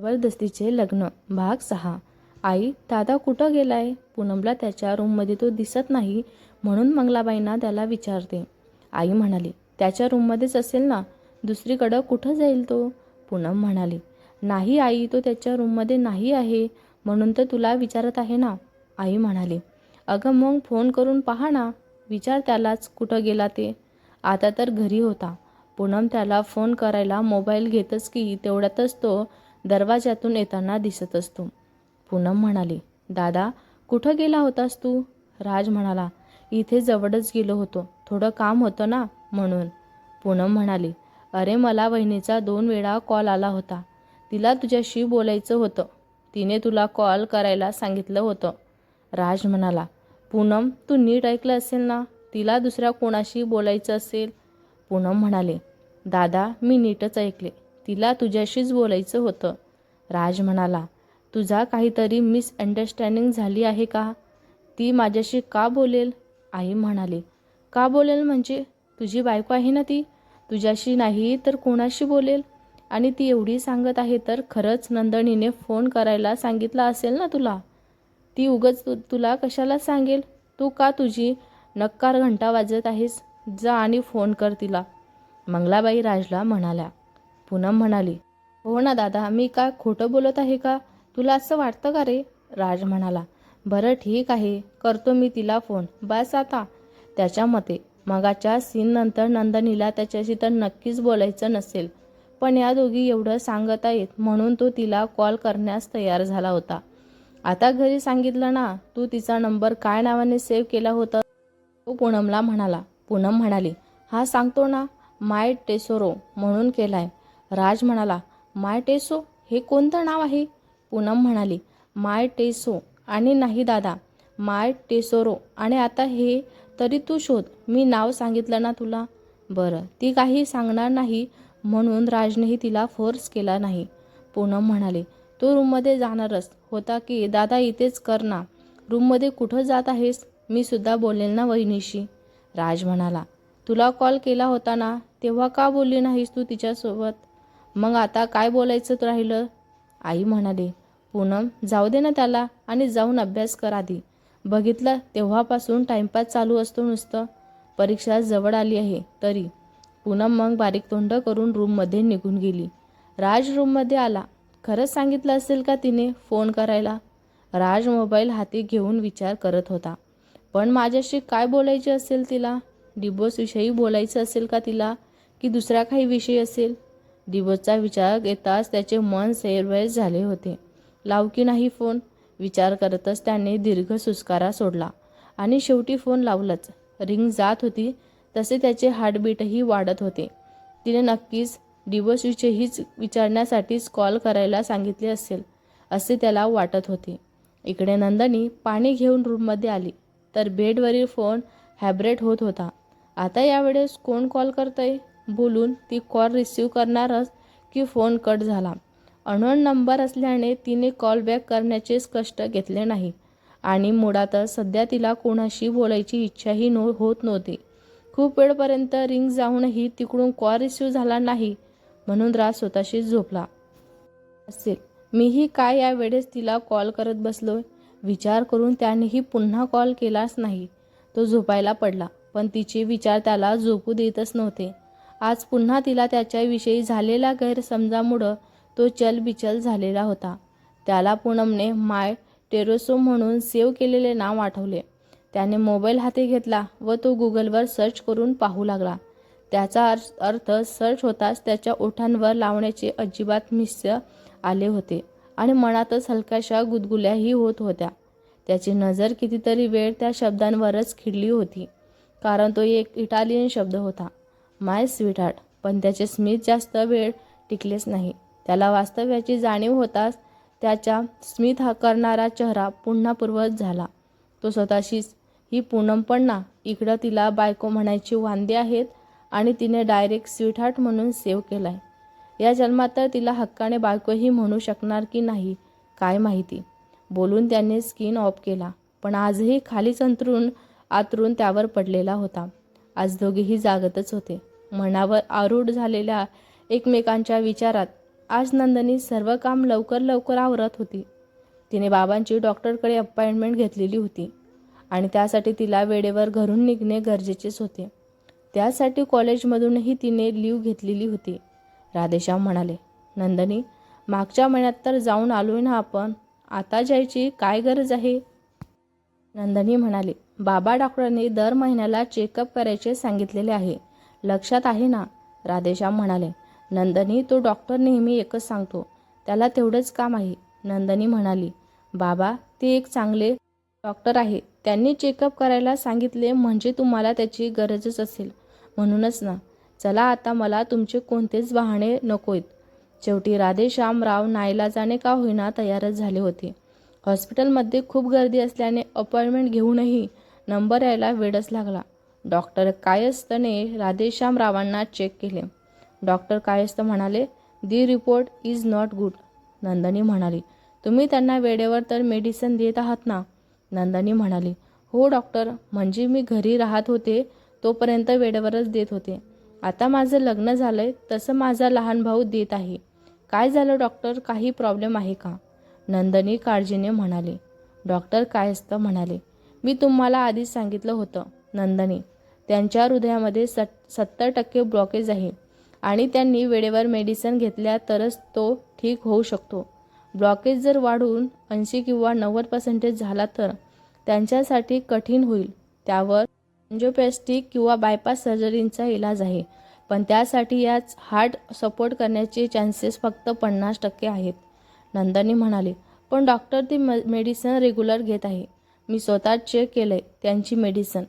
जबरदस्तीचे लग्न. भाग सहा. आई दादा कुठं गेलाय पूनमला त्याच्या रूममध्ये तो दिसत नाही म्हणून मंगलाबाईंना त्याला विचारते. आई म्हणाली त्याच्या रूममध्येच असेल ना? दुसरीकडं कुठं जाईल तो पूनम म्हणाली नाही आई तो त्याच्या रूममध्ये नाही आहे म्हणून तर तुला विचारत आहे ना आई म्हणाली अगं मग फोन करून पहा ना. विचार त्यालाच कुठं गेला ते. आता तर घरी होता. पूनम त्याला फोन करायला मोबाईल घेतच की तेवढ्यातच तो दरवाजातून येताना दिसत असतो. पूनम म्हणाली दादा कुठं गेला होतास तू? राज म्हणाला इथे जवळच गेलो होतो. थोडं काम होतं ना म्हणून. पूनम म्हणाली अरे मला वहिनीचा दोन वेळा कॉल आला होता. तिला तुझ्याशी बोलायचं होतं. तिने तुला कॉल करायला सांगितलं होतं. राज म्हणाला पूनम तू नीट ऐकलं असेल ना? तिला दुसऱ्या कोणाशी बोलायचं असेल? पूनम म्हणाले दादा मी नीटच ऐकले. तिला तुझ्याशीच बोलायचं होतं. राज म्हणाला तुझा काहीतरी मिसअंडरस्टँडिंग झाली आहे का? ती माझ्याशी का बोलेल? आई म्हणाली का बोलेल म्हणजे? तुझी बायको आहे ना ती? तुझ्याशी नाही तर कोणाशी बोलेल? आणि ती एवढी सांगत आहे तर खरंच नंदनीने फोन करायला सांगितला असेल ना तुला? ती उगच तु तुला कशाला सांगेल? तू का तुझी नक्कार घंटा वाजत आहेस? जा आणि फोन कर तिला. मंगलाबाई राजला म्हणाल्या पूनम म्हणाली हो ना दादा मी काय खोटं बोलत आहे का? तुला असं वाटतं का रे? राज म्हणाला बरं ठीक आहे करतो मी तिला फोन. बस आता. त्याच्या मते मगाच्या सीननंतर नंदनीला त्याच्याशी तर नक्कीच बोलायचं नसेल पण या दोघी एवढं सांगत आहेत म्हणून तो तिला कॉल करण्यास तयार झाला होता. आता घरी सांगितलं ना तू तिचा नंबर काय नावाने सेव्ह केला होता? तो पूनमला म्हणाला. पूनम म्हणाली हा सांगतो ना माय टेसोरो म्हणून केलाय. राज म्हणाला माय टेसो हे कोणतं नाव आहे? पूनम म्हणाली माय टेसो आणि नाही दादा माय टेसोरो. आणि आता हे तरी तू शोध मी नाव सांगितलं ना तुला? बरं ती काही सांगणार नाही म्हणून राजनेही तिला फोर्स केला नाही. पूनम म्हणाले तो रूममध्ये जाणारच. होता की दादा इथेच कर ना. रूममध्ये कुठं जात आहेस? मी सुद्धा बोलेल ना वहिनीशी. राज म्हणाला तुला कॉल केला होता ना तेव्हा का बोलली नाहीस तू तिच्यासोबत? मग आता काय बोलायचं राहिलं? आई म्हणाली पूनम जाऊ दे ना त्याला आणि जाऊन अभ्यास कर आधी. बघितलं तेव्हापासून टाइमपास चालू असतो नुसतं. परीक्षा जवळ आली आहे तरी. पूनम मग बारीक तोंड करून रूममध्ये निघून गेली. राज रूममध्ये आला. खरंच सांगितलं असेल का तिने फोन करायला? राज मोबाईल हाती घेऊन विचार करत होता. पण माझ्याशी काय बोलायचे असेल तिला? डिबोसविषयी बोलायचं असेल का तिला? की दुसरा काही विषय असेल? डिबोसचा विचार येताच त्याचे मन सैरवैर झाले होते. लाव की नाही फोन? विचार करतच त्याने दीर्घ सुस्कारा सोडला. आणि शेवटी फोन लावलाच. रिंग जात होती तसे त्याचे हार्टबीटही वाढत होते. तिने नक्कीच डिवोर्सविषयीच विचारण्यासाठीच कॉल करायला सांगितले असेल असे त्याला वाटत होते. इकडे नंदनी पाणी घेऊन रूममध्ये आली. तर बेडवरील फोन हॅब्रेट होत होता. आता यावेळेस कोण कॉल करतंय? बोलून ती कॉल रिसीव करणारच की फोन कट झाला. अनोन नंबर असल्याने तिने कॉल बॅक करण्याचेच कष्ट घेतले नाही. आणि मुळातच सध्या तिला कोणाशी बोलायची इच्छाही नो होत नव्हती. खूप वेळपर्यंत रिंग जाऊनही तिकडून कॉल रिसीव्ह झाला नाही म्हणून राज स्वतःशी झोपला. असेल मीही काय या वेळेस तिला कॉल करत बसलो विचार करून त्यानेही पुन्हा कॉल केलाच नाही. तो झोपायला पडला पण तिचे विचार त्याला झोपू देतच नव्हते. आज पुन्हा तिला त्याच्याविषयी झालेला गैरसमजामुळं तो चलबिचल झालेला होता. त्याला पूनमने माय टेरोसो म्हणून सेव्ह केलेले नाव आठवले. त्याने मोबाईल हाती घेतला व तो गुगलवर सर्च करून पाहू लागला. त्याचा अर्थ अर्थ सर्च होताच त्याच्या ओठांवर लावण्याचे अजिबात मिस्य आले होते आणि मनातच हलक्याशा गुदगुल्याही होत होत्या. त्याची नजर कितीतरी वेळ त्या शब्दांवरच खिळली होती कारण तो एक इटालियन शब्द होता. माय स्वीटहार्ट पण त्याचे स्मित जास्त वेळ टिकलेच नाही. त्याला वास्तव्याची जाणीव होताच त्याच्या स्मित हा करणारा चेहरा पुन्हा पूर्वत झाला. तो स्वतःशीच ही पूनम पण ना इकडं तिला बायको म्हणायची वांदे आहेत आणि तिने डायरेक्ट स्वीटहार्ट म्हणून सेव्ह केलाय. या जन्मात तर तिला हक्काने बायकोही म्हणू शकणार की नाही काय माहिती बोलून त्याने स्किन ऑफ केला पण आजही खालीच अंतरून आतरून त्यावर पडलेला होता. आज दोघेही जागतच होते. मनावर आरूढ झालेल्या एकमेकांच्या विचारात आज नंदनी सर्व काम लवकर लवकर आवरत होती. तिने बाबांची डॉक्टरकडे अपॉइंटमेंट घेतलेली होती आणि त्यासाठी तिला वेळेवर घरून निघणे गरजेचेच होते. त्यासाठी कॉलेजमधूनही तिने लीव घेतलेली होती. राधेश्याम म्हणाले नंदनी मागच्या महिन्यात तर जाऊन आलोय ना आपण. आता जायची काय गरज आहे? नंदनी म्हणाली बाबा डॉक्टरांनी दर महिन्याला चेकअप करायचे सांगितलेले आहे. लक्षात आहे ना? राधेश्याम म्हणाले. नंदनी तो डॉक्टर नेहमी एकच सांगतो. त्याला तेवढंच काम आहे. नंदनी म्हणाली. बाबा ते एक चांगले डॉक्टर आहे. त्यांनी चेकअप करायला सांगितले म्हणजे तुम्हाला त्याची गरजच असेल. म्हणूनच ना. चला आता मला तुमचे कोणतेच बहाणे नकोयत. शेवटी राधेश्यामराव नाईलाजाने का होईना तयारच झाले होते. हॉस्पिटलमध्ये खूप गर्दी असल्याने अपॉइंटमेंट घेऊनही नंबर यायला वेळच लागला. डॉक्टर कायस्थने राधेश्यामरावांना चेक केले. डॉक्टर कायस्थ म्हणाले the report is not good. Nandini म्हणाली तुम्ही त्यांना वेळेवर तर मेडिसिन देत आहात ना? नंदनी म्हणाली हो डॉक्टर म्हणजे मी घरी राहत होते तोपर्यंत वेळेवरच देत होते. आता माझं लग्न झालंय तसं माझा लहान भाऊ देत आहे. काय झालं डॉक्टर काही प्रॉब्लेम आहे का? नंदनी काळजीने म्हणाले. डॉक्टर कायस्थ म्हणाले मी तुम्हाला आधीच सांगितलं होतं नंदनी. त्यांच्या हृदयामध्ये सत् सत्तर टक्के ब्लॉकेज आहे. आणि त्यांनी वेळेवर मेडिसिन घेतल्या तरच तो ठीक होऊ शकतो. ब्लॉकेज जर वाढून ऐंशी किंवा नव्वद पर्सेंटेज झाला तर त्यांच्यासाठी कठीण होईल. त्यावर एन्जिओपॅस्टिक किंवा बायपास सर्जरींचा इलाज आहे. पण त्यासाठी याच हार्ट सपोर्ट करण्याचे चान्सेस फक्त पन्नास टक्के आहेत. नंदनी म्हणाले पण डॉक्टर ती म मेडिसिन रेग्युलर घेत आहे. मी स्वतः चेक केलं आहे त्यांची मेडिसिन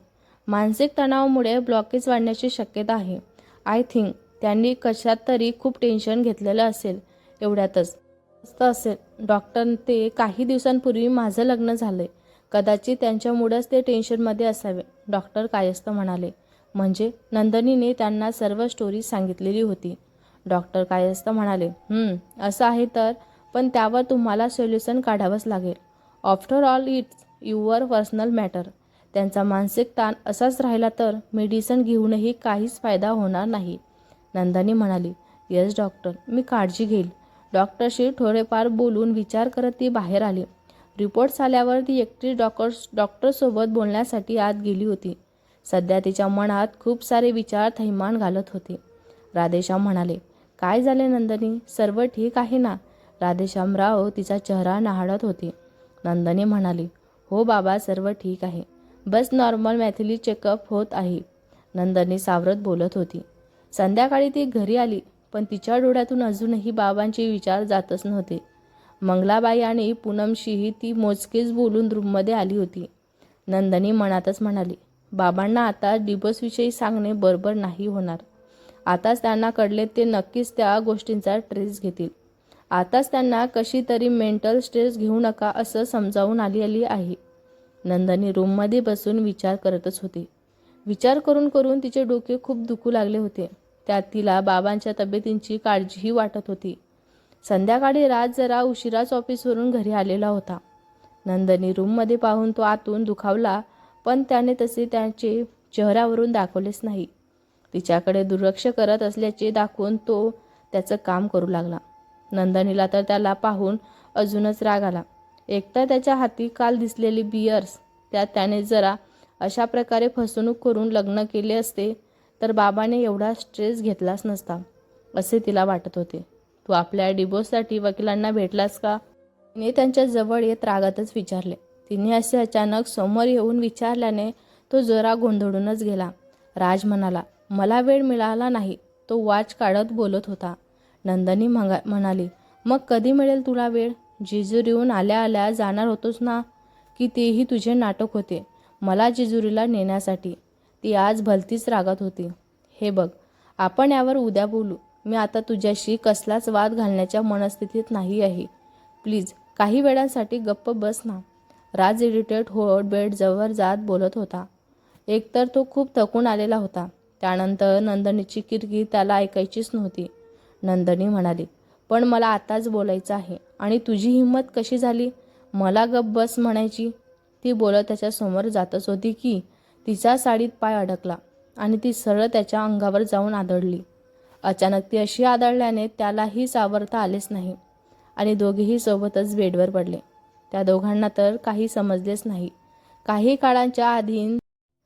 मानसिक तणावामुळे ब्लॉकेज वाढण्याची शक्यता आहे. आय थिंक त्यांनी कशात तरी खूप टेन्शन घेतलेलं असेल एवढ्यातच. असतं असेल. डॉक्टर ते काही दिवसांपूर्वी माझं लग्न झालंय. कदाचित त्यांच्यामुळेच ते टेन्शनमध्ये असावे डॉक्टर कायस्थ म्हणाले. म्हणजे नंदनीने त्यांना सर्व स्टोरी सांगितलेली होती. डॉक्टर कायस्थ म्हणाले असं आहे तर पण त्यावर तुम्हाला सोल्युशन काढावंच लागेल. After all it's your personal matter त्यांचा मानसिक ताण असाच राहिला तर मेडिसिन घेऊनही काहीच फायदा होणार नाही. नंदनी म्हणाली येस डॉक्टर मी काळजी घेईल. डॉक्टरशी थोडेफार बोलून विचार करत ती बाहेर आली. रिपोर्ट्स आल्यावर ती एकटी डॉक्टर डॉक्टरसोबत बोलण्यासाठी आत गेली होती. सध्या तिच्या मनात खूप सारे विचार थैमान घालत होते. राधेश्याम म्हणाले काय झाले नंदनी? सर्व ठीक आहे ना? राधेश्यामराव तिचा चेहरा न्हाळत होते. नंदनी म्हणाली हो बाबा सर्व ठीक आहे. बस नॉर्मल मॅथिली चेकअप होत आहे. नंदनी सावरत बोलत होती. संध्याकाळी ती घरी आली पण तिच्या डोळ्यातून अजूनही बाबांचे विचार जातच नव्हते. मंगलाबाई आणि पूनमशीही ती मोजकेच बोलून रूममध्ये आली होती. नंदनी मनातच म्हणाली बाबांना आता डिबसविषयी सांगणे बरोबर नाही होणार. आताच त्यांना कळले ते नक्कीच त्या गोष्टींचा ट्रेस घेतील. आताच त्यांना कशी तरी मेंटल स्ट्रेस घेऊ नका असं समजावून आली आली आहे. नंदनी रूममध्ये बसून विचार करतच होती. विचार करून करून तिचे डोके खूप दुखू लागले होते. त्यात तिला बाबांच्या तब्येतींची काळजीही वाटत होती. संध्याकाळी रात जरा उशिराच ऑफिसवरून घरी आलेला होता. नंदनी रूममध्ये पाहून तो आतून दुखावला पण त्याने तसे त्याचे चेहऱ्यावरून दाखवलेच नाही. तिच्याकडे दुर्लक्ष करत असल्याचे दाखवून तो त्याचं काम करू लागला. नंदनीला तर त्याला पाहून अजूनच राग आला. एकतर त्याच्या हाती काल दिसलेली बियर्स त्यात त्याने जरा अशा प्रकारे फसवणूक करून लग्न केले असते तर बाबाने एवढा स्ट्रेस घेतलाच नसता असे तिला वाटत होते. तू आपल्या डिवोर्ससाठी वकिलांना भेटलास का? तिने त्यांच्या जवळ येत रागातच विचारले. तिने असे अचानक समोर येऊन विचारल्याने तो जरा गोंधळूनच गेला. राज म्हणाला मला वेळ मिळाला नाही. तो वाच काढत बोलत होता. नंदनी म्हगा म्हणाली मग कधी मिळेल तुला वेळ? जेजुरीहून आल्या आल्या जाणार होतोस ना? की तेही तुझे नाटक होते मला जेजुरीला नेण्यासाठी. ती आज भलतीच रागात होती. हे बघ आपण यावर उद्या बोलू. मी आता तुझ्याशी कसलाच वाद घालण्याच्या मनस्थितीत नाही आहे. प्लीज काही वेळांसाठी गप्प बस ना. राज इरिटेट होत बेडजवळ जात बोलत होता. एकतर तो खूप थकून आलेला होता. त्यानंतर नंदनीची किरकिर त्याला ऐकायचीच नव्हती. नंदनी म्हणाली पण मला आताच बोलायचं आहे. आणि तुझी हिंमत कशी झाली? मला गप बस म्हणायची. ती बोलत त्याच्यासमोर जातच होती की तिच्या साडीत पाय अडकला आणि ती सरळ त्याच्या अंगावर जाऊन आदळली. अचानक ती अशी आदळल्याने त्यालाही सावरता आलेच नाही आणि दोघेही सोबतच बेडवर पडले. त्या दोघांना तर काही समजलेच नाही. काही काळांच्या आधी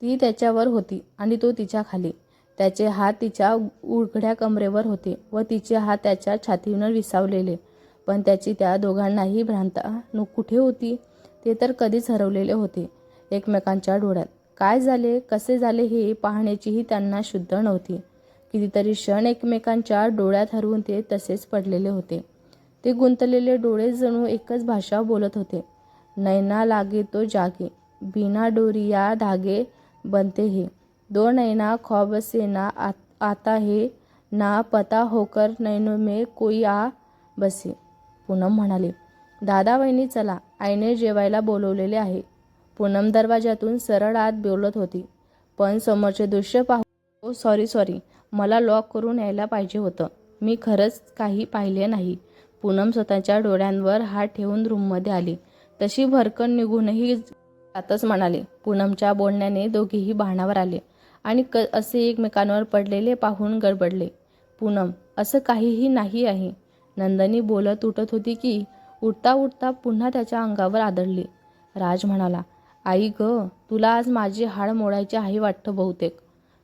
ती त्याच्यावर होती आणि तो तिच्या खाली. त्याचे हात तिच्या उघड्या कमरेवर होते व तिचे हात त्याच्या छातीवर विसावलेले. पण त्याची त्या दोघांनाही भ्रांता नु कुठे होती ते तर कधीच हरवलेले होते एकमेकांच्या डोळ्यात. काय झाले कसे झाले हे पाहण्याचीही त्यांना शुद्ध नव्हती. कितीतरी क्षण एकमेकांच्या डोळ्यात हरवून ते तसेच पडलेले होते. ते गुंतलेले डोळे जणू एकच भाषा बोलत होते. नैना लागे तो जागे बिना डोरी या धागे बनते हे. दो नैना ख्वाब से ना आता हे ना पता होकर नैनो में कोई आ बसे पूनम म्हणाले. दादा वहिनी चला. आईने जेवायला बोलवलेले आहे. पूनम दरवाजातून सरळ आत बोलत होती. पण समोरचे दृश्य पाहू ओ सॉरी सॉरी. मला लॉक करून यायला पाहिजे होतं. मी खरंच काही पाहिले नाही. पूनम स्वतःच्या डोळ्यांवर हात ठेवून रूममध्ये आली. तशी भरकन निघूनही आताच म्हणाले. पूनमच्या बोलण्याने दोघेही भानावर आले. आणि क असे एकमेकांवर पडलेले पाहून गडबडले. पूनम असं काहीही नाही आहे नंदनी बोलत उठत होती की उठता उठता पुन्हा त्याच्या अंगावर आदळली. राज म्हणाला आई ग तुला आज माझी हाड मोडायची आहे वाटतं बहुतेक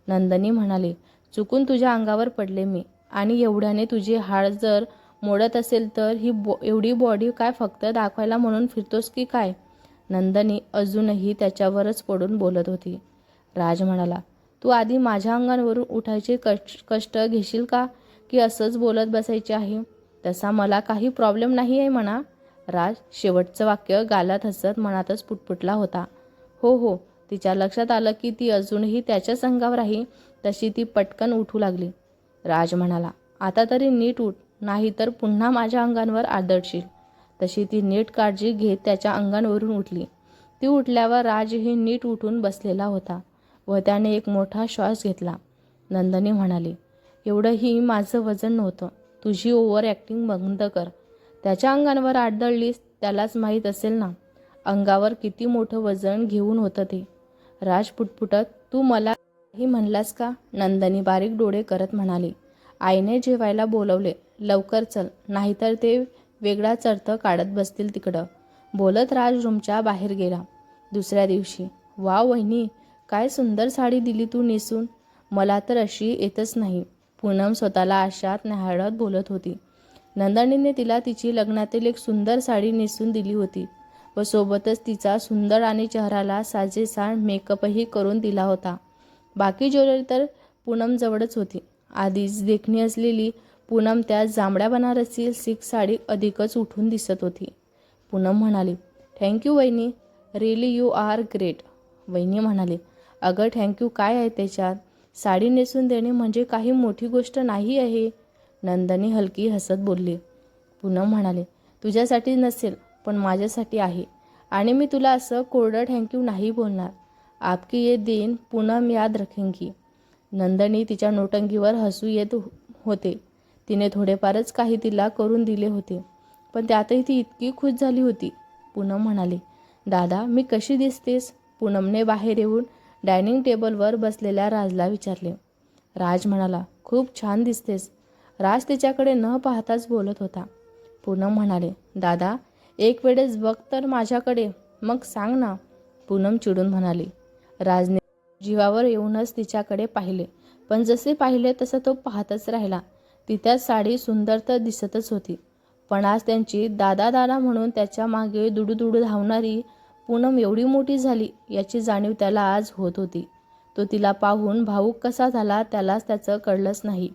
नंदनी म्हणाले चुकून तुझ्या अंगावर पडले मी. आणि एवढ्याने तुझी हाड जर मोडत असेल तर ही बॉ एवढी बॉडी काय फक्त दाखवायला म्हणून फिरतोस की काय नंदनी अजूनही त्याच्यावरच पडून बोलत होती. राज म्हणाला तू आधी माझ्या अंगावरून उठायचे कष्ट कष्ट घेशील का? की असंच बोलत बसायचे आहे? तसा मला काही प्रॉब्लेम नाही आहे म्हणा. राज शेवटचं वाक्य गालात हसत मनातच पुटपुटला होता. हो हो तिच्या लक्षात आलं की ती अजूनही त्याच्याच अंगावर आहे. तशी ती पटकन उठू लागली. राज म्हणाला आता तरी नीट उठ नाही तर पुन्हा माझ्या अंगांवर आदळशील. तशी ती नीट काळजी घेत त्याच्या अंगांवरून उठली. ती उठल्यावर राजही नीट उठून बसलेला होता. व त्याने एक मोठा श्वास घेतला. नंदनी म्हणाली एवढंही माझं वजन नव्हतं. तुझी ओव्हर ॲक्टिंग बंद कर. त्याच्या अंगांवर आडदळलीस त्यालाच माहीत असेल ना अंगावर किती मोठं वजन घेऊन होतं ते. राज पुटपुटत तू मला ही म्हणलास का? नंदनी बारीक डोळे करत म्हणाली आईने जेवायला बोलवले. लवकर चल नाहीतर ते वेगळा चर्थ काढत बसतील तिकडं. बोलत राज रूमच्या बाहेर गेला. दुसऱ्या दिवशी वा वहिनी काय सुंदर साडी दिली तू नेसून? मला तर अशी येतच नाही. पूनम स्वतःला आशात न्याहाळत बोलत होती. नंदनीने तिला तिची लग्नातील एक सुंदर साडी नेसून दिली होती व सोबतच तिचा सुंदर आणि चेहऱ्याला साजेसा मेकअपही करून दिला होता. बाकी ज्वेलरी तर पूनमजवळच होती. आधीच देखणी असलेली पूनम त्या जांभळ्या बनारसी सिल्क साडी अधिकच उठून दिसत होती. पूनम म्हणाली थँक्यू वहिनी. रिअली यू आर ग्रेट वहिनी म्हणाले अगं थँक्यू काय आहे त्याच्यात? साडी नेसून देणे म्हणजे काही मोठी गोष्ट नाही आहे. नंदनी हलकी हसत बोलली. पूनम म्हणाले तुझ्यासाठी नसेल पण माझ्यासाठी आहे. आणि मी तुला असं कोरडं थँक्यू नाही बोलणार. आपकी ये दिन पूनम याद रखेंगी. नंदनी तिच्या नोटंगीवर हसू येत होते. तिने थोडेफारच काही तिला करून दिले होते पण त्यातही ती इतकी खुश झाली होती. पूनम म्हणाली दादा मी कशी दिसतेस? पूनमने बाहेर येऊन डायनिंग टेबलवर बसलेल्या राजला विचारले. राज म्हणाला खूप छान दिसतेस. राज तिच्याकडे न पाहताच बोलत होता. पूनम म्हणाले दादा एक वेळेस बघ तर माझ्याकडे. मग सांग ना. पूनम चिडून म्हणाली राजने जीवावर येऊनच तिच्याकडे पाहिले. पण जसे पाहिले तसं तो पाहतच राहिला. ती साडी सुंदर तर दिसतच होती. पण आज त्यांची दादा दादा म्हणून त्याच्यामागे दुडूदुडू धावणारी पूनम एवढी मोठी झाली याची जाणीव त्याला आज होत होती. तो तिला पाहून भाऊक कसा झाला त्यालाच त्याचं कळलंच नाही.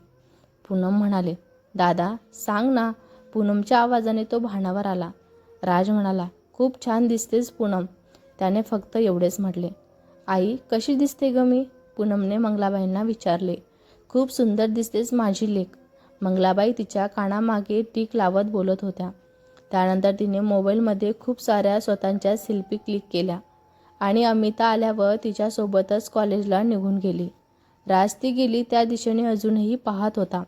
पूनम म्हणाले दादा सांग ना. पूनमच्या आवाजाने तो भानावर आला. राज म्हणाला खूप छान दिसतेस पूनम. त्याने फक्त एवढेच म्हटले आई कशी दिसते ग मी? पूनमने मंगलाबाईंना विचारले खूप सुंदर दिसतेस माझी लेख मंगलाबाई तिच्या कानामागे टीक लावत बोलत होत्या. त्यानंतर तिने मोबाईलमध्ये खूप साऱ्या स्वतःच्या सेल्फी क्लिक केल्या आणि अमिता आल्यावर तिच्यासोबतच कॉलेजला निघून गेली. राज ती गेली त्या दिशेने अजूनही पाहत होता.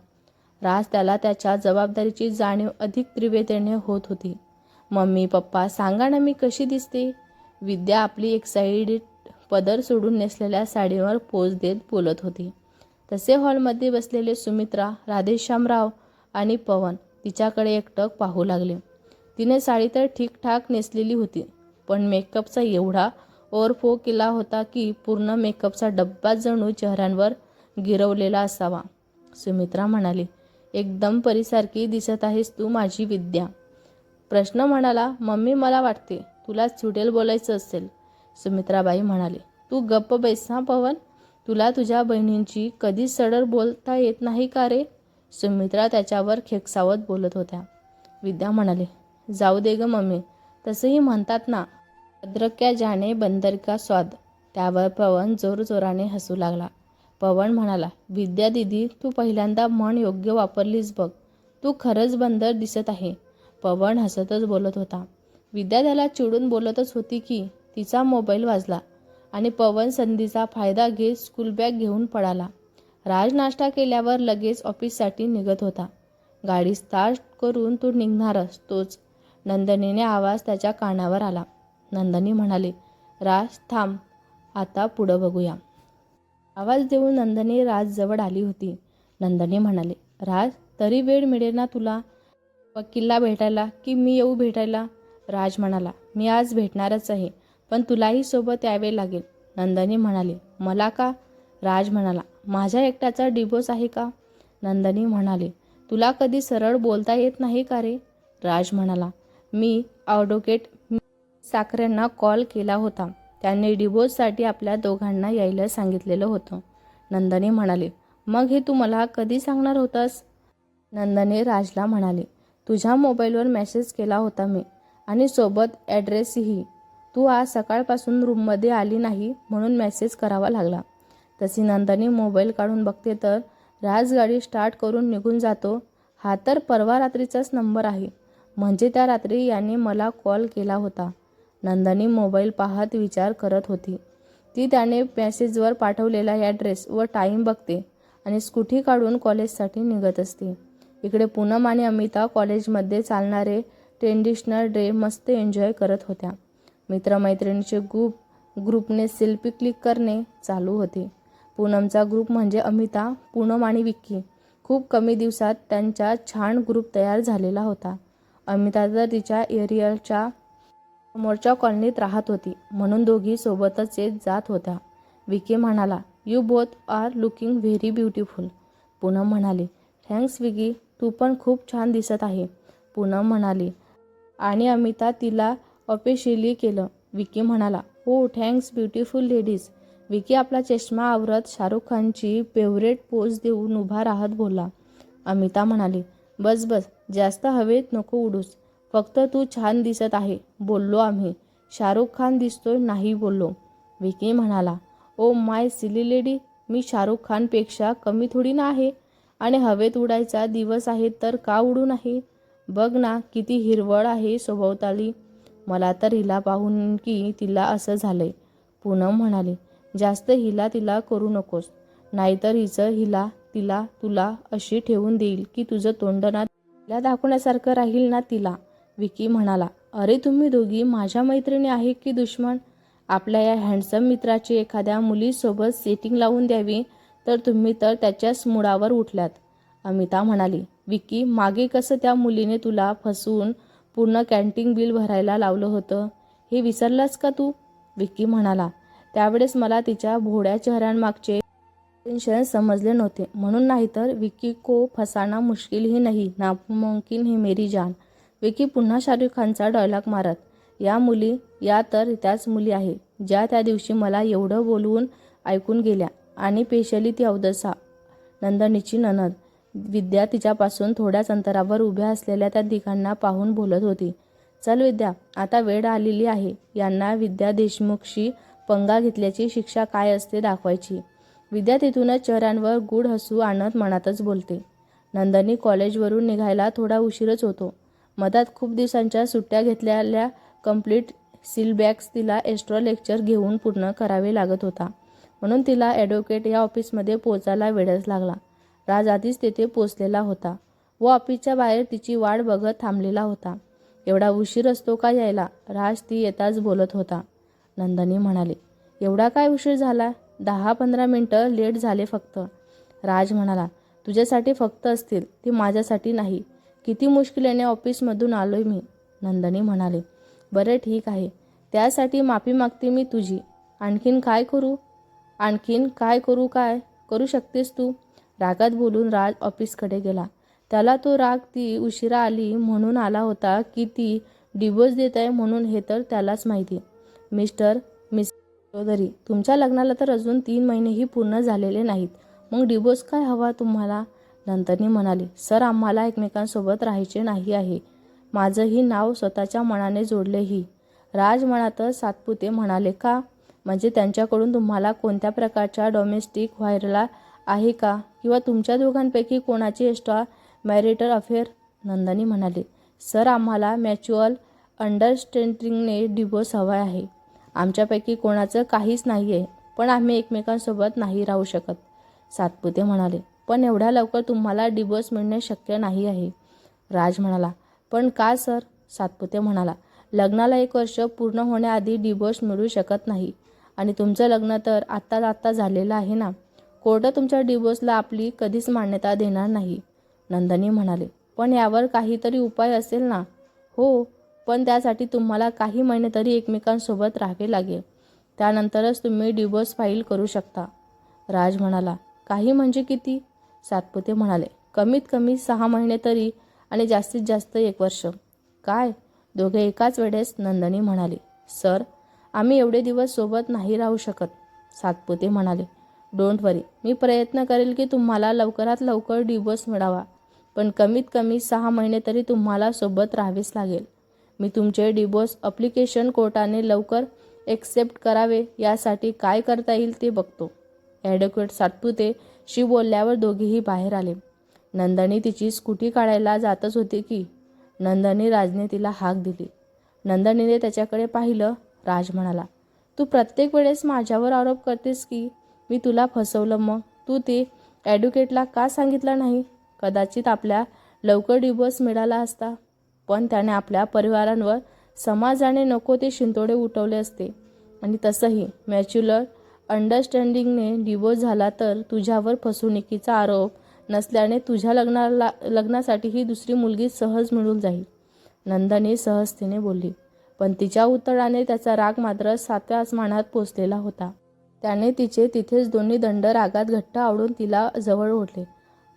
राज त्याला त्याच्या जबाबदारीची जाणीव अधिक तीव्रतेने होत होती. मम्मी पप्पा सांगा ना मी कशी दिसते? विद्या आपली एक्साइटेड पदर सोडून नेसलेल्या साडीवर पोच देत बोलत होती. तसे हॉलमध्ये बसलेले सुमित्रा राधेश्यामराव आणि पवन तिच्याकडे एकटक पाहू लागले. तिने साडी तर ठीकठाक नेसलेली होती पण मेकअपचा एवढा ओव्हरफो केला होता की पूर्ण मेकअपचा डब्बा जणू चेहऱ्यांवर गिरवलेला असावा. सुमित्रा म्हणाली एकदम परीसारखी दिसत आहेस तू माझी विद्या. प्रश्न म्हणाला मम्मी मला वाटते तुला चुडेल बोलायचं असेल. सुमित्राबाई म्हणाली तू गप्प बैस पवन तुला तुझ्या बहिणींची कधी सडर बोलता येत नाही का रे? सुमित्रा त्याच्यावर खेकसावत बोलत होत्या. विद्या म्हणाले जाऊ दे ग मम्मी. तसंही म्हणतात ना अद्रक्या जाने बंदर का स्वाद. त्यावर पवन जोरजोराने हसू लागला. पवन म्हणाला विद्या दिदी तू पहिल्यांदा म्हण योग्य वापरलीस बघ. तू खरंच बंदर दिसत आहे. पवन हसतच बोलत होता. विद्या त्याला चिडून बोलतच होती की तिचा मोबाईल वाजला आणि पवन संधीचा फायदा घेत स्कूल बॅग घेऊन पळाला. राज नाश्ता केल्यावर लगेच ऑफिससाठी निघत होता. गाडी स्टार्ट करून तो निघणारच तोच. नंदनीने आवाज त्याच्या कानावर आला. नंदनी म्हणाली राज थांब आता पुढं बघूया. आवाज देऊन नंदनी राजजवळ आली होती. नंदनी म्हणाले राज तरी वेळ मिळेल ना तुला? वकीलला भेटायला की मी येऊ भेटायला? राज म्हणाला मी आज भेटणारच आहे पण तुलाही सोबत यावे लागेल. नंदनी म्हणाले मला का? राज म्हणाला माझ्या एकट्याचा डिवोर्स आहे का? नंदनी म्हणाले तुला कधी सरळ बोलता येत नाही का रे? राज म्हणाला मी ॲडव्होकेट साखरेंना कॉल केला होता. त्यांनी डिवोर्ससाठी आपल्या दोघांना यायला सांगितलेलं होतं. नंदनी म्हणाले मग हे तू मला कधी सांगणार होतास? नंदने राजला म्हणाले तुझ्या मोबाईलवर मेसेज केला होता मी आणि सोबत ॲड्रेसही. तू आज सकाळपासून रूममध्ये आली नाही म्हणून मेसेज करावा लागला. तशी नंदनी मोबाईल काढून बघते तर राज गाडी स्टार्ट करून निघून जातो. हा तर परवा रात्रीचाच नंबर आहे. म्हणजे त्या रात्री याने मला कॉल केला होता. नंदानी मोबाईल पाहत विचार करत होती. ती त्याने मेसेजवर पाठवलेला ॲड्रेस व टाईम बघते आणि स्कूटी काढून कॉलेजसाठी निघत असते. इकडे पूनम आणि अमिता कॉलेजमध्ये चालणारे ट्रेडिशनल डे मस्त एन्जॉय करत होत्या. मित्रमैत्रिणीचे ग्रुप ग्रुपने सेल्फी क्लिक करणे चालू होते. पूनमचा ग्रुप म्हणजे अमिता पूनम आणि विक्की. खूप कमी दिवसात त्यांचा छान ग्रुप तयार झालेला होता. अमिता तर तिच्या एरियलच्या समोरच्या कॉलनीत राहत होती. म्हणून दोघी सोबतच येत जात होत्या. विकी म्हणाला you both are looking very beautiful Poonam म्हणाली थँक्स विकी. तू पण खूप छान दिसत आहे. पूनम म्हणाली आणि अमिता तिला अपेशिली केलं. विकी म्हणाला हो थँक्स ब्युटिफुल लेडीज विकी आपला चष्मा आवरत शाहरुख खानची फेवरेट पोज देऊन उभा राहत बोलला. अमिता म्हणाली बस बस. जास्त हवेत नको उडूस. फक्त तू छान दिसत आहे बोललो आम्ही. शाहरुख खान दिसतोय नाही बोललो. विकी म्हणाला ओ माय सिली लेडी मी शाहरुख खानपेक्षा कमी थोडी ना आहे? आणि हवेत उडायचा दिवस आहे तर का उडू नाही? बघ ना किती हिरवळ आहे सभोवताली मला तर हिला पाहून की तिला असं झालंय. पूनम म्हणाली जास्त हिला तिला करू नकोस. नाहीतर हिचं हिला तिला तुला अशी ठेवून देईल की तुझं तोंड आपल्या दाखवण्यासारखं राहील ना तिला? विकी म्हणाला. अरे तुम्ही दोघी माझ्या मैत्रिणी आहे की दुश्मन? आपल्या या हँडसम मित्राची एखाद्या मुलीसोबत सेटिंग लावून द्यावी तर तुम्ही तर त्याच्याच मुळावर उठल्यात. अमिता म्हणाली. विकी मागे कसं त्या मुलीने तुला फसवून पूर्ण कॅन्टीन बिल भरायला लावलं होतं? हे विसरलास का तू? विकी म्हणाला. त्यावेळेस मला तिच्या भोड्या चेहऱ्यांमागचे टेन्शन समजले नव्हते. म्हणून नाहीतर विकी को फसाना मुश्किल ही नाही नामुमकिन ही मेरी जान. विकी पुन्हा शाहरुख खानचा डॉयलॉग मारत या मुली या तर त्याच मुली आहे ज्या त्या दिवशी मला एवढं बोलवून ऐकून गेल्या. आणि पेशली ती अवदसा नंदनीची ननद. विद्या तिच्यापासून थोड्याच अंतरावर उभ्या असलेल्या त्या दिघांना पाहून बोलत होती चल विद्या आता वेळ आलेली आहे. यांना विद्या देशमुखशी पंगा घेतल्याची शिक्षा काय असते दाखवायची. विद्या तिथूनच चेहऱ्यांवर गूढ हसू आणत मनातच बोलते. नंदनी कॉलेजवरून निघायला थोडा उशीरच होतो. मधात खूप दिवसांच्या सुट्ट्या घेतलेल्या कंप्लीट सिलबॅक्स तिला एक्स्ट्रा लेक्चर घेऊन पूर्ण करावे लागत होता. म्हणून तिला ॲडव्होकेट या ऑफिसमध्ये पोचायला वेळच लागला. राज आधीच तेथे पोचलेला होता व ऑफिसच्या बाहेर तिची वाट बघत थांबलेला होता. एवढा उशीर असतो का यायला राज ती येताच बोलत होता. नंदनी म्हणाले एवढा काय उशीर झाला? दहा पंधरा मिनटं लेट झाले फक्त. राज म्हणाला तुझ्यासाठी फक्त असतील ती माझ्यासाठी नाही. किती मुश्किलीने ऑफिसमधून आलोय मी. नंदनी म्हणाले बरं ठीक आहे. त्यासाठी माफी मागते मी तुझी. आणखीन काय करू? आणखीन काय करू काय? करू शकतेस तू. रागात बोलून राज ऑफिसकडे गेला. त्याला तो राग ती उशिरा आली म्हणून आला होता की ती डिवोर्स देत आहे म्हणून हे तर त्यालाच माहिती. मिस्टर चौधरी तुमच्या लग्नाला तर अजून तीन महिनेही पूर्ण झालेले नाहीत. मग डिवोर्स काय हवा तुम्हाला? नंतरनी म्हणाले. सर आम्हाला एकमेकांसोबत राहायचे नाही आहे. माझंही नाव स्वतःच्या मनाने जोडलेही राज मनातच सातपुते म्हणाले का? म्हणजे त्यांच्याकडून तुम्हाला कोणत्या प्रकारच्या डोमेस्टिक व्हायरला आहे का? किंवा तुमच्या दोघांपैकी कोणाची एक्स्ट्रा मॅरिटल अफेअर? नंदनी म्हणाले. सर आम्हाला मॅच्युअल अंडरस्टँडिंगने डिवोर्स हवा आहे. आमच्यापैकी कोणाचं काहीच नाही आहे पण आम्ही एकमेकांसोबत नाही राहू शकत सातपुते म्हणाले. पण एवढ्या लवकर तुम्हाला डिवोर्स मिळणे शक्य नाही आहे. राज म्हणाला पण का सर? सातपुते म्हणाला लग्नाला एक वर्ष पूर्ण होण्याआधी डिवोर्स मिळू शकत नाही. आणि तुमचं लग्न तर आत्ताच आत्ता झालेलं आहे ना? कोर्ट तुमच्या डिवोर्सला आपली कधीच मान्यता देणार नाही. नंदनी म्हणाले पण यावर काहीतरी उपाय असेल ना? हो पण त्यासाठी तुम्हाला काही महिने तरी एकमेकांसोबत राहावे लागेल. त्यानंतरच तुम्ही डिवोर्स फाईल करू शकता. राज म्हणाला काही म्हणजे किती? सातपुते म्हणाले कमीत कमी सहा महिने तरी आणि जास्तीत जास्त एक वर्ष. काय? दोघे एकाच वेळेस नंदनी म्हणाली. सर आम्ही एवढे दिवस सोबत नाही राहू शकत. सातपुते म्हणाले डोंट वरी मी प्रयत्न करेल की तुम्हाला लवकरात लवकर डिवोर्स मिळावा पण कमीत कमी सहा महिने तरी तुम्हाला सोबत राहावेच लागेल. मी तुमचे डिवोर्स अप्लिकेशन कोर्टाने लवकर एक्सेप्ट करावे यासाठी काय करता येईल ते बघतो. ॲडव्होकेट सातपुते शी बोलल्यावर दोघेही बाहेर आले. नंदनी तिची स्कूटी काढायला जातच होती की नंदनी राजने तिला हाक दिली. नंदनीने त्याच्याकडे पाहिलं राज म्हणाला तू प्रत्येक वेळेस माझ्यावर आरोप करतेस की मी तुला फसवलं मग? तू ते ॲडव्होकेटला का सांगितलं नाही? कदाचित आपल्या लवकर डिवोर्स मिळाला असता. पण त्याने आपल्या परिवारांवर समाजाने नको ते शिंतोडे उठवले असते. आणि तसंही मॅच्युलर अंडरस्टँडिंगने डिवोर्स झाला तर तुझ्यावर फसवणुकीचा आरोप नसल्याने तुझ्या लग्नाला लग्नासाठी ही दुसरी मुलगी सहज मिळून जाईल नंदनी सहजतेने बोलली. पण तिच्या उत्तराने त्याचा राग मात्र सातव्या आसमानात पोचलेला होता. त्याने तिचे तिथेच दोन्ही दंड रागात घट्ट आवडून तिला जवळ ओढले.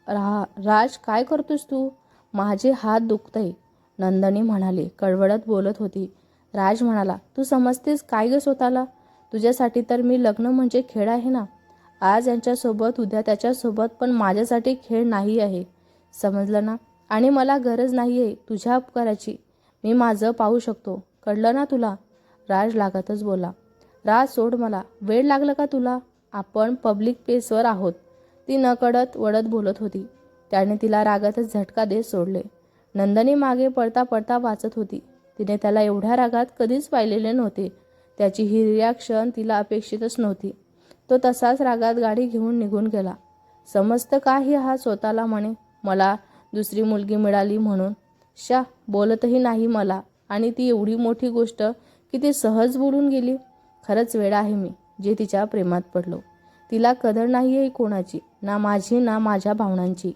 रा राज काय करतोस तू? माझे हात दुखतय. नंदनी म्हणाली कळवळत बोलत होती. राज म्हणाला तू समजतेस काय ग स्वतःला? तुझ्यासाठी तर मी लग्न म्हणजे खेळ आहे ना? आज यांच्यासोबत उद्या त्याच्यासोबत पण माझ्यासाठी खेळ नाही आहे. समजलं ना? आणि मला गरज नाही आहे तुझ्या उपकाराची. मी माझं पाहू शकतो. कळलं ना तुला? राज लागतच बोला राज सोड मला. वेळ लागलं का तुला? आपण पब्लिक प्लेसवर आहोत. ती नकळत वडत बोलत होती. त्याने तिला रागातच झटका देत सोडले. नंदनी मागे पडता पडता वाचत होती. तिने त्याला एवढ्या रागात कधीच पाहिलेले नव्हते. त्याची ही रिॲक्शन तिला अपेक्षितच नव्हती. तो तसाच रागात गाडी घेऊन निघून गेला. समजतं काही हा स्वतःला म्हणे? मला दुसरी मुलगी मिळाली म्हणून. शा बोलतही नाही मला. आणि ती एवढी मोठी गोष्ट की ती सहज बोलून गेली. खरंच वेळ आहे मी जे तिच्या प्रेमात पडलो. तिला कदर नाही आहे कोणाची. ना माझी ना माझ्या भावनांची.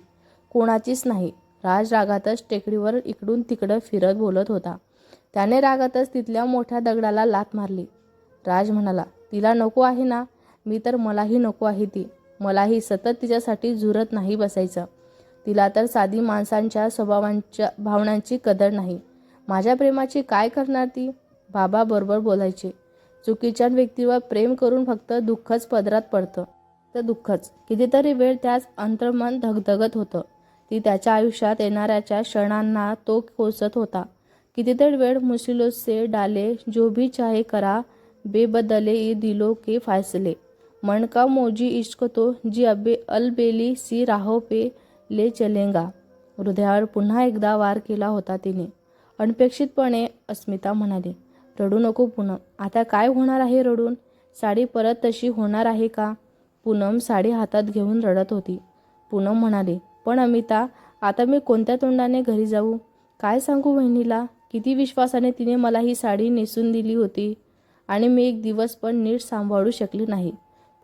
कोणाचीच नाही. राज रागातच टेकडीवर इकडून तिकडं फिरत बोलत होता. त्याने रागातच तिथल्या मोठ्या दगडाला लात मारली. राज म्हणाला तिला नको आहे ना? मी तर मलाही नको आहे ती. मलाही सतत तिच्यासाठी झुरत नाही बसायचं. तिला तर साधी माणसांच्या स्वभावांच्या भावनांची कदर नाही. माझ्या प्रेमाची काय करणार ती? बाबा बरोबर बोलायचे. चुकीच्या व्यक्तीवर प्रेम करून फक्त दुःखच पदरात पडतं. तर दुःखच. कितीतरी वेळ त्याच अंतर्मन धगधगत होतं. ती त्याच्या आयुष्यात येणाऱ्याच्या क्षणांना तो कोसत होता. कितीतरी वेळ मुश्किलों से डाले जो भी चाहे करा बेबदले ये दिलो के फासले मन का मौजी इश्क तो जी अबे अलबेली सी राहो पे ले चलेंगा. हृदयावर पुन्हा एकदा वार केला होता तिने. अनपेक्षितपणे अस्मिता म्हणाली रडू नको पूनम. आता काय होणार आहे रडून? साडी परत तशी होणार आहे का? पूनम साडी हातात घेऊन रडत होती. पूनम म्हणाली पण अमिता आता मी कोणत्या तोंडाने घरी जाऊ? काय सांगू बहिणीला किती विश्वासाने तिने मला ही साडी नेसून दिली होती आणि मी एक दिवस पण नीट सांभाळू शकली नाही.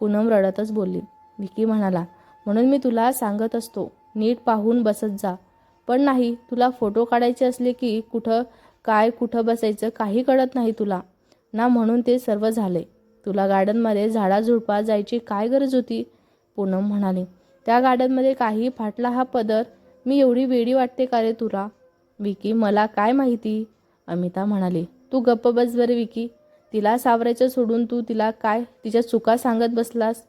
पूनम रडतच बोलली. विकी म्हणाला म्हणून मी तुला सांगत असतो नीट पाहून बसत जा. पण नाही तुला फोटो काढायचे असले की कुठं काय कुठं बसायचं काही कळत नाही तुला. ना म्हणून ते सर्व झाले. तुला गार्डनमध्ये झाडाझुडपा जायची काय गरज होती? पूनम म्हणाली. त्या गार्डनमध्ये काही फाटला हा पदर. मी एवढी वेडी वाटते का रे तुला? विकी मला काय माहिती? अमिता म्हणाली. तू गप्प बस बरं विकी. तिला सावरायचं सोडून तू तिला काय तिच्या चुका सांगत बसलास?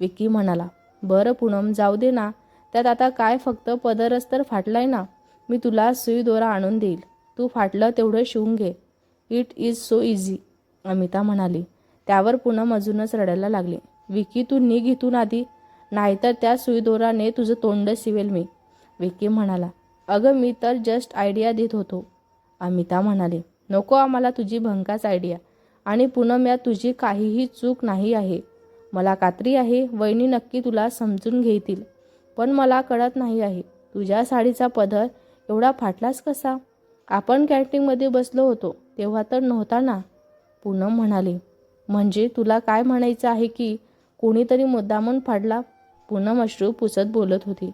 विकी म्हणाला. बरं पूनम जाऊ दे ना. त्यात आता काय फक्त पदरच तर फाटलाय ना. मी तुला सुई दोरा आणून देईल. तू फाटलं तेवढं शिवून घे. It is so easy Amita म्हणाली. त्यावर पूनम अजूनच रडायला लागली. विकी तू निघ इथून आधी. नाहीतर त्या सुईदोराने तुझं तोंड शिवेल मी. विकी म्हणाला अगं मी तर जस्ट आयडिया देत होतो. अमिता म्हणाली नको आम्हाला तुझी भंकाच आयडिया आणि पुनम या तुझी काहीही चूक नाही आहे. मला खात्री आहे वहिनी नक्की तुला समजून घेतील. पण मला कळत नाही आहे तुझ्या साडीचा पदर एवढा फाटलाच कसा? आपण कॅन्टीनमध्ये बसलो होतो तेव्हा तर नव्हता ना? पूनम म्हणाली म्हणजे तुला काय म्हणायचं आहे की कोणीतरी मुद्दामून फाडला? पूनम अश्रू पुसत बोलत होती.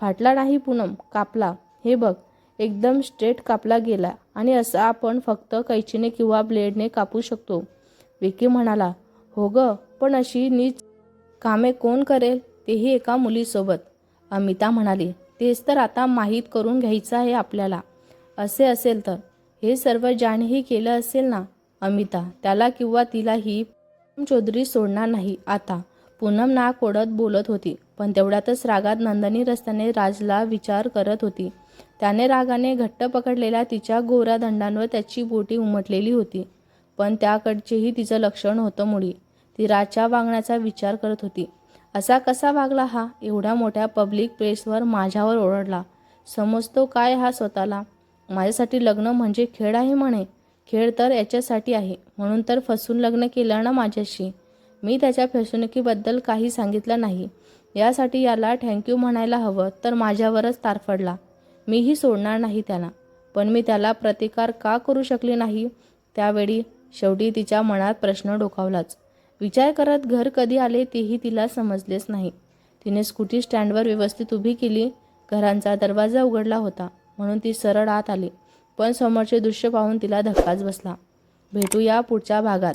फाटला नाही पूनम कापला. हे बघ एकदम स्ट्रेट कापला गेला आणि असा आपण फक्त कैचीने किंवा ब्लेडने कापू शकतो. विकी म्हणाला हो ग पण अशी नीच कामे कोण करेल? तेही एका मुलीसोबत. अमिता म्हणाली तेच तर आता माहीत करून घ्यायचं आहे आपल्याला. असे असेल तर. हे सर्व ज्यानेही केलं असेल ना? अमिता त्याला किंवा तिलाही चौधरी सोडणार नाही आता. पूनम नाक ओढत बोलत होती पण तेवढ्यातच रागात नंदनी रस्त्याने राजला विचार करत होती. त्याने रागाने घट्ट पकडलेल्या तिच्या गोऱ्या दंडांवर त्याची बोटी उमटलेली होती पण त्याकडचेही तिचं लक्षण होतं मुळी. ती राजच्या वागण्याचा विचार करत होती. असा कसा वागला हा? एवढ्या मोठ्या पब्लिक प्लेसवर माझ्यावर ओरडला. समजतो काय हा स्वतःला? माझ्यासाठी लग्न म्हणजे खेळ आहे म्हणे. खेळ तर याच्यासाठी आहे म्हणून तर फसून लग्न केलं ना माझ्याशी. मी त्याच्या फसवणुकीबद्दल काही सांगितलं नाही. यासाठी याला थँक्यू म्हणायला हवं तर माझ्यावरच तारफडला मीही सोडणार नाही त्याला. पण मी त्याला प्रतिकार का करू शकले नाही? त्यावेळी शेवटी तिच्या मनात प्रश्न डोकावलाच. विचार करत घर कधी आले तेही तिला समजलेच नाही. तिने स्कूटी स्टँडवर व्यवस्थित उभी केली. घरांचा दरवाजा उघडला होता म्हणून ती सरळ आत आली. पण समोरचे दृश्य पाहून तिला धक्काच बसला. भेटूया पुढच्या भागात.